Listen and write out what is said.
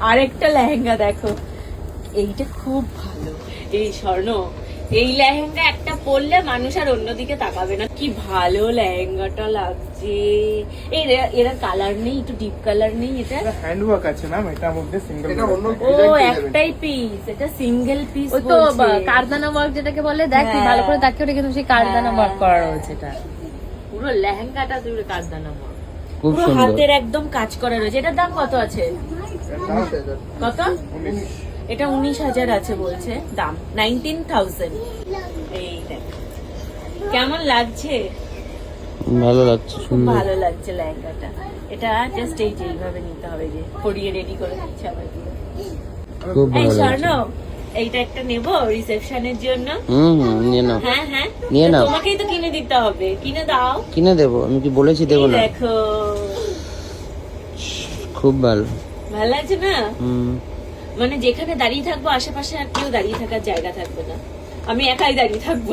আরেকটা লেহেঙ্গা দেখো। এইটা খুব ভালো। এই স্বর্ণ এই লেহেঙ্গা একটা পরলে মানুষ আর অন্যদিকে তাকাবে না। কি ভালো লেহেঙ্গাটা লাগছে। এই রে- এরা কালার নেই একটু ডিপ কালার নেই এটা? হ্যান্ড ওয়ার্ক আছে ম্যাম এটার মধ্যে সিঙ্গেল এটা অন্য ও। একটাই পিস এটা সিঙ্গেল পিস ওই তো কারদানা ওয়ার্ক যেটাকে বলে দেখ হ্যাঁ। ভালো করে দেখে ওটা কিন্তু সেই কারদানা হ্যাঁ। ওয়ার্ক করা রয়েছে এটা। পুরো লেহেঙ্গাটা জুড়ে মার খুব পুরো হাতের একদম কাজ করা রয়েছে। এটার দাম কত আছে। কত? এটা উনিশ হাজার আছে বলছে দাম নাইনটিন থাউজেন্ড কেমন লাগছে? ভালো লাগছে সুন্দর। ভালো লাগছে লেহেঙ্গাটা। এটা জাস্ট এই যে এইভাবে নিতে হবে যে পরিয়ে রেডি করে দিচ্ছে। খুব ভালো লাগছে। এইটা একটা নেব রিসেপশনের জন্য? হুম হুম নিয়ে নাও। হ্যাঁ হ্যাঁ। নিয়ে নাও। তোমাকেই তো কিনে দিতে হবে। কিনে দাও। কিনে দেবো আমি কি বলেছি দেবো না? দেখো। খুব ভালো। ভালো লাগছে না? মানে যেখানে দাঁড়িয়ে থাকব আশেপাশে আর কেউ দাঁড়িয়ে থাকার জায়গা থাকবে না। আমি একাই দাঁড়িয়ে থাকব।